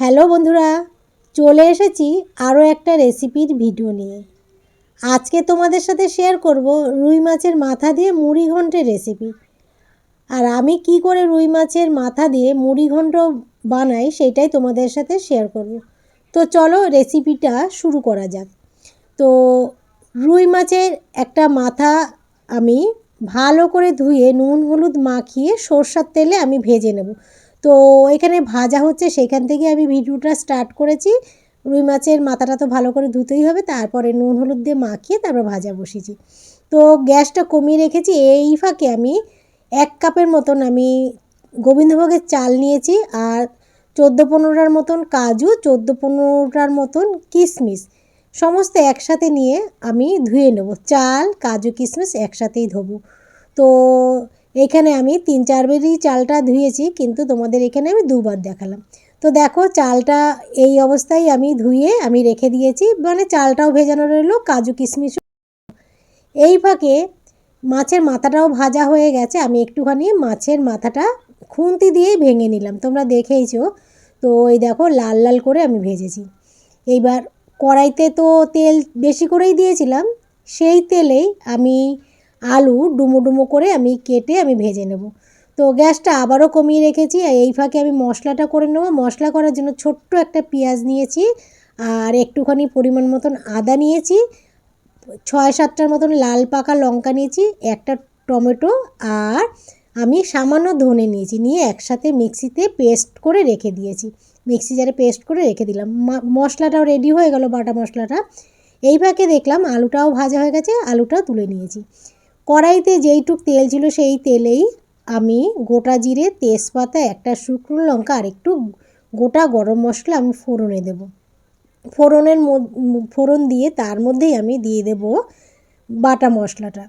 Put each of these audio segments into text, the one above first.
Hello বন্ধুরা, চলে এসেছি আরও একটা রেসিপির ভিডিও নিয়ে। আজকে তোমাদের সাথে শেয়ার করব রুই মাছের মাথা দিয়ে মুড়ি ঘন্টের রেসিপি আর আমি কি করে রুই মাছের মাথা দিয়ে মুড়ি ঘন্ট বানাই সেটাই তোমাদের সাথে শেয়ার করব। তো চলো রেসিপিটা শুরু করা যাক। তো রুই মাছের একটা মাথা আমি ভালো করে ধুয়ে নুন, হলুদ মাখিয়ে সর্ষার তেলে আমি ভেজে নেব। তো এখানে ভাজা হচ্ছে, সেখান থেকে আমি ভিডিওটা স্টার্ট করেছি। রুই মাছের মাথাটা তো ভালো করে ধুতেই হবে, তারপরে নুন হলুদ দিয়ে মাখিয়ে তারপর ভাজা বসিয়েছি। তো গ্যাসটা কমিয়ে রেখেছি, এই ফাঁকে আমি এক কাপের মতন আমি গোবিন্দভোগের চাল নিয়েছি আর চোদ্দ পনেরোটার মতন কাজু, চোদ্দ পনেরোটার মতন কিশমিশ। সমস্ত একসাথে নিয়ে আমি ধুয়ে নেব। চাল, কাজু, কিশমিশ একসাথেই ধোবো। তো এখানে আমি তিন চারবারই চালটা ধুয়েছি, কিন্তু তোমাদের এখানে আমি দুবার দেখালাম। তো দেখো, চালটা এই অবস্থায় আমি ধুয়ে আমি রেখে দিয়েছি মানে চালটাও ভেজানো রইল, কাজু কিশমিশ। এই ফাঁকে মাছের মাথাটাও ভাজা হয়ে গেছে, আমি একটুখানি মাছের মাথাটা খুন্তি দিয়েই ভেঙে নিলাম, তোমরা দেখেইছো। তো এই দেখো, লাল লাল করে আমি ভেজেছি। এইবার কড়াইতে তো তেল বেশি করেই দিয়েছিলাম, সেই তেলেই আমি আলু ডুমো ডুমো করে আমি কেটে আমি ভেজে নেব। তো গ্যাসটা আবারও কমিয়ে রেখেছি আর এই ফাঁকে আমি মশলাটা করে নেব। মশলা করার জন্য ছোট্ট একটা পেঁয়াজ নিয়েছি আর একটুখানি পরিমাণ মতন আদা নিয়েছি। ছয় সাতটার মতন লাল পাকা লঙ্কা নিয়েছি, একটা টমেটো আর আমি সামান্য ধনে নিয়েছি। নিয়ে একসাথে মিক্সিতে পেস্ট করে রেখে দিয়েছি। মিক্সি জারে পেস্ট করে রেখে দিলাম। মশলাটাও রেডি হয়ে গেল বাটা মশলাটা। এই ফাঁকে দেখলাম আলুটাও ভাজা হয়ে গেছে, আলুটাও তুলে নিয়েছি। কড়াইতে যেইটুক তেল ছিল সেই তেলেই আমি গোটা জিরে, তেজপাতা, একটা শুকনো লঙ্কা আর একটু গোটা গরম মশলা আমি ফোড়নে দেব। ফোড়নের ফোড়ন দিয়ে তার মধ্যেই আমি দিয়ে দেব বাটা মশলাটা।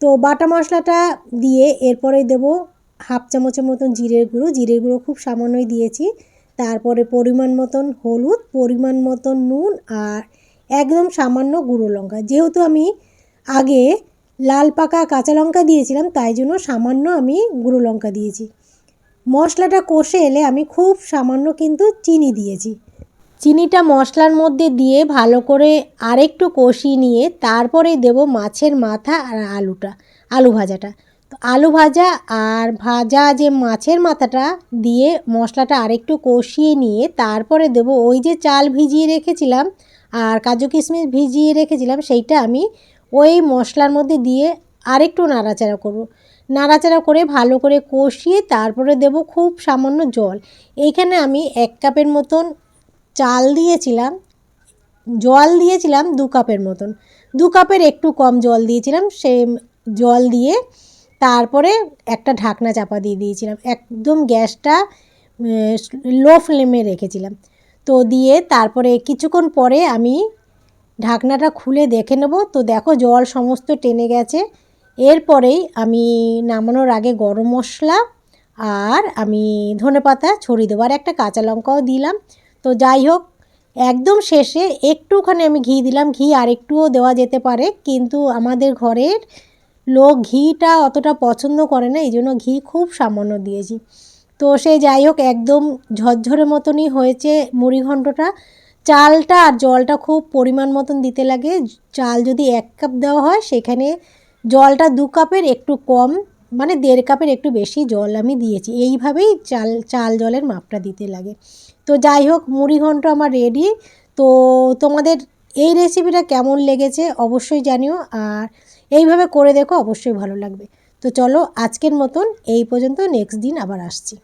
তো বাটা মশলাটা দিয়ে এরপরে দেব হাফ চামচের মতন জিরের গুঁড়ো। জিরের গুঁড়ো খুব সামান্যই দিয়েছি। তারপরে পরিমাণ মতন হলুদ, পরিমাণ মতন নুন আর একদম সামান্য গুঁড়ো লঙ্কা। যেহেতু আমি আগে লাল পাকা কাঁচা লঙ্কা দিয়েছিলাম, তাই জন্য সামান্য আমি গুঁড়ো লঙ্কা দিয়েছি। মশলাটা কষে এলে আমি খুব সামান্য কিন্তু চিনি দিয়েছি। চিনিটা মশলার মধ্যে দিয়ে ভালো করে আরেকটু কষিয়ে নিয়ে তারপরে দেব মাছের মাথা আর আলুটা, আলু ভাজাটা। তো আলু ভাজা আর ভাজা যে মাছের মাথাটা দিয়ে মশলাটা আরেকটু কষিয়ে নিয়ে তারপরে দেব ওই যে চাল ভিজিয়ে রেখেছিলাম আর কাজু কিশমিশ ভিজিয়ে রেখেছিলাম, সেইটা আমি ওই মশলার মধ্যে দিয়ে আরেকটু নাড়াচাড়া করব। নাড়াচাড়া করে ভালো করে কষিয়ে তারপরে দেব খুব সামান্য জল। এইখানে আমি এক কাপের মতন চাল দিয়েছিলাম, জল দিয়েছিলাম দু কাপের মতন। দু কাপের একটু কম জল দিয়েছিলাম সে জল দিয়ে তারপরে একটা ঢাকনা চাপা দিয়ে দিয়েছিলাম। একদম গ্যাসটা লো ফ্লেমে রেখেছিলাম। তো দিয়ে তারপরে কিছুক্ষণ পরে আমি ঢাকনাটা খুলে দেখে নেব। তো দেখো জল সমস্ত টেনে গেছে। এরপরেই আমি নামানোর আগে গরম মশলা আর আমি ধনে পাতা ছড়িয়ে দেবো। আর একটা কাঁচা লঙ্কাও দিলাম। তো যাই হোক, একদম শেষে একটুখানি আমি ঘি দিলাম। ঘি আরেকটুও দেওয়া যেতে পারে, কিন্তু আমাদের ঘরের লোক ঘিটা অতটা পছন্দ করে না, এই জন্য ঘি খুব সামান্য দিয়েছি। তো সে যাই হোক, একদম ঝরঝরে মতনই হয়েছে মুড়ি ঘণ্টটা চালটা আর জলটা খুব পরিমাণ মতন দিতে লাগে। চাল যদি এক কাপ দেওয়া হয়, সেখানে জলটা দু কাপের একটু কম মানে দেড় কাপের একটু বেশি জল আমি দিয়েছি। এইভাবেই চাল চাল জলের মাপটা দিতে লাগে। তো যাই হোক, মুড়ি ঘন্ট আমার রেডি তো তোমাদের এই রেসিপিটা কেমন লেগেছে অবশ্যই জানিও, আর এইভাবে করে দেখো অবশ্যই ভালো লাগবে। তো চলো, আজকের মতন এই পর্যন্ত। নেক্সট দিন আবার আসছি।